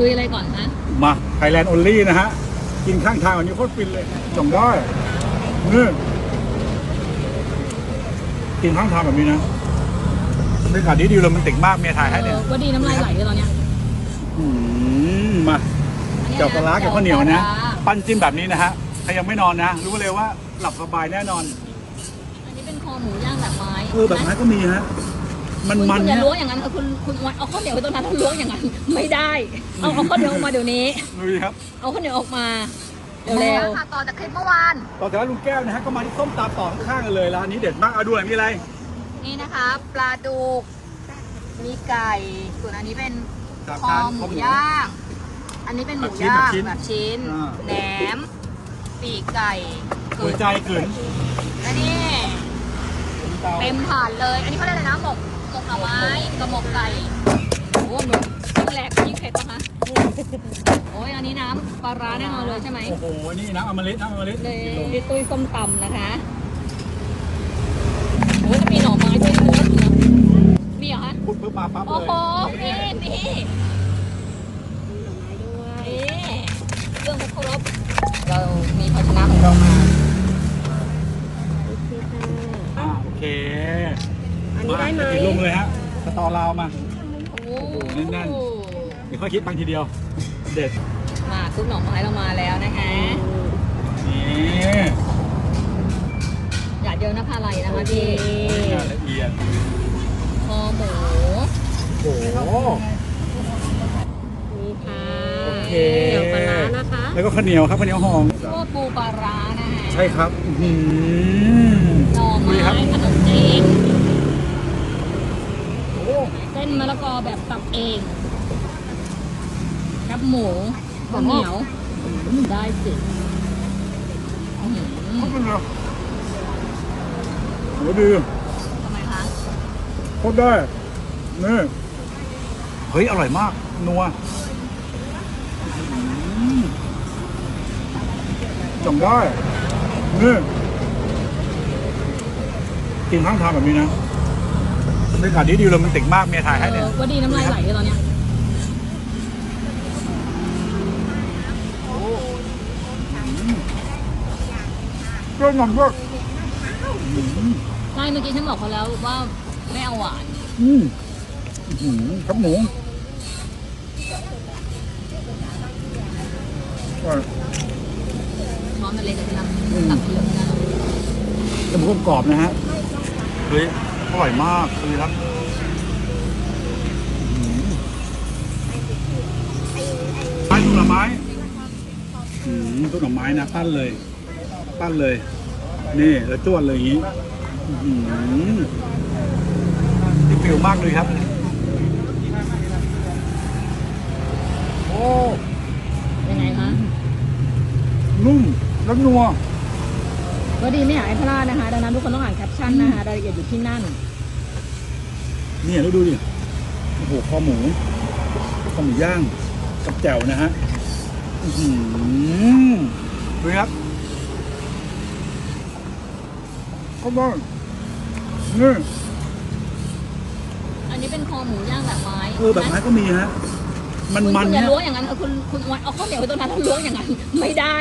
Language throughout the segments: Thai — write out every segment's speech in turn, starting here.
ลุยอะไรก่อนคะมาไทยแลนด์ o อ l y นะฮะ กินข้างทางอันนี้โคตรฟินเลยจงได้นี่กินข้างทางแบบนี้นะบรรยากาศดีดีโรแมนติกมากเมียถ่ายให้เนี่ยเออว่าดีน้ำลายไหลเลยตอนเนี้ยอืมมาอันนี้เจ้าปลาร้ากับข้าวเหนียวนะปลาร้าปั้นจิ้มแบบนี้นะฮะใครยังไม่นอนนะ รู้เลยว่าหลับสบายแน่นอน อันนี้เป็นคอหมูย่างแบบไม้เออแบบไม้ก็มีฮะ มันคุณมันคุณอย่าเนี่ยล้วงอย่างนั้นเออคุณคุณเอาข้าวเหนียวไปตรงนั้นแล้วล้วงอย่างนั้นไม่ได้ เอาเอาข้าวเหนียวออกมาเดี๋ยวนี้ลุยครับเอาข้าวเหนียวออกมาเร็วๆค่ะต่อจากคลิปเมื่อวาน ต่อจากร้านลุงแก้วนะฮะก็มาที่ส้มตำต่อข้างๆกันเลยร้านนี้เด็ดมากเอาดูหน่อยมีอะไร นี่นะคะ ปลาดุก มีไก่ ส่วนอันนี้เป็นจากคอการหคอมูหมูย่าง อันนี้เป็นหมูแบบชิ้นย่างแบบชิ้นแบบชิ้น อ่า แหนม ปีกไก่หัวใจเกินและนี่ เต็มผ่านเลย อันนี้เขาเรียกอะไรนะหมก หมกหน่อไม้กับหมกไก่โอ้โหหนูยิ่งแหลกยิ่งเผ็ดปะคะโอ้ยอันนี้น้ำปลาร้าแน่นอนเลยใช่ไหมโอ้โห นี่น้ำอมฤตน้ำอมฤตเลยกินลงดิตุ้ยส้มตำนะคะโอ้ยจะมีหน่อไม้ด้วยเนื้อเนื้อมีเหรอคะพุดปุ๊บมาปั๊บโอ้เลยโหนี่นี่นี่เครื่องครบเรามีภาชนะของเรามาอ่าโอเคอั นนี้ได้ไหมากินลงเลยฮะสตอลาวมา โอ้โหแน่น เดี๋ยวค่อยคิดตังค์ทีเดียว เด็ด มาซุปหน่อไม้เรามาแล้วนะคะ นี่อย่าเยอะนะพาไรนะคะพี่งานละเอียดคอหมูโอ้โหนี่ค่ะโอเคเดี๋ยวปลาร้านะคะ แล้วก็ข้าวเหนียวครับข้าวเหนียวหอมพวกปูปลาร้านะคะใช่ครับอื้อหือหน่อลุไม้ยครับขนมจีนโอ้ เส้นมะละกอแบบตับเองกับหมูข้าวเหนียวได้สิอื้อหือเขาเป็นไงโหดีทำไมคะโคตรได้นี่เฮ้ย อร่อยมาก นัวอืมจำได้นี่กินข้างทางแบบนี้นะ บรรยากาศดีดีโรแมนติกมากเมียถ่ายให้เอเนี่ยอว่าดีน้ำลายไหลเลยตอนเนี้ยเรื่องน้ำด้วยใช่เมื่อกี้ฉันบอกเขาแล้วว่าไม่เอาหวาน อืมอื้อหือครับหมูอร่อยช้อนมันเล็กกับที่อืมน้ำตักเยอะนะแต่หมูกรอบๆนะฮะเฮ้ย อร่อยมากเลยครับไม้ตุนหน่อไม้อืมตุนหน่อไม้นะปั้นเลย ปั้นเลย นี่แล้วจ้วนเลยอย่างนี้อื้อหือที่ฟิวมากเลยครับ โอ้ยังไงคะนุ่มแล้วนัว ก็ดีไม่อยากให้พลาดนะคะ ดังนั้นทุกคนต้องอ่านแคปชั่นนะคะรายละเอียดอยู่ที่นั่น เนี่ยแล้วดูดิโอ้โหคอหมูคอหมูย่างกับแจ่วนะฮะอือหือดูครับเข้าบ้านนี่อันนี้เป็นคอหมูย่างแบบไม้เออแบบไม้ก็มีฮะ มันคุณมันคุณอย่าเนี่ยล้วงอย่างนั้นเออคุณคุณเอาข้าวเหนียวไปตรงนั้นแล้วล้วงอย่างนั้น ไม่ได้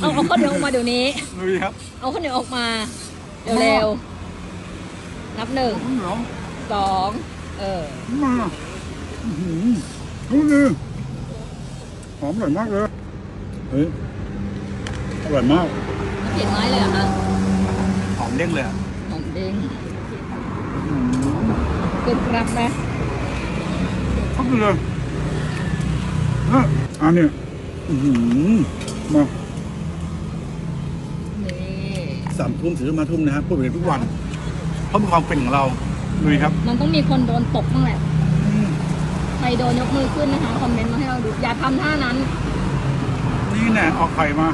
เอาเอาข้าวเหนียวออกมาเดี๋ยวนี้ ดูดิครับเอาข้าวเหนียวออกมาเร็วๆนับหนึ่งข้าวเหนียวสองเออมาอื้อหือดูดิหอมอร่อยมากเลยเฮ้ยอร่อยมากเปลี่ยนไม้เลยเหรอคะหอมเด้งเลยอะหอมเด้งอื้อหือกรึบกรับไหม เข้าไปเลยนะ อันเนี้ยอื้อหือมานี่สามทุ่มถึงมาทุ่มนะฮะพูดไปทุกวัน เพราะเป็นความเป็นของเราลุยครับ มันต้องมีคนโดนตกบ้างแหละใครโดนยกมือขึ้นนะคะคอมเมนต์มาให้เราดู อย่าทำท่านั้น นี่แน่เอาไข่มา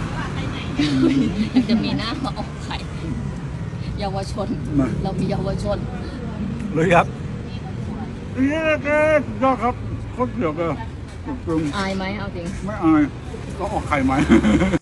จะมีหน้ามาออกไข่เยาวชน มา เรามีเยาวชนลุยครับนี่แกยอดครับโคตรเดือดเลย ปรุงอายไหมเอาจริง ไม่อายก็ออกไข่ไหม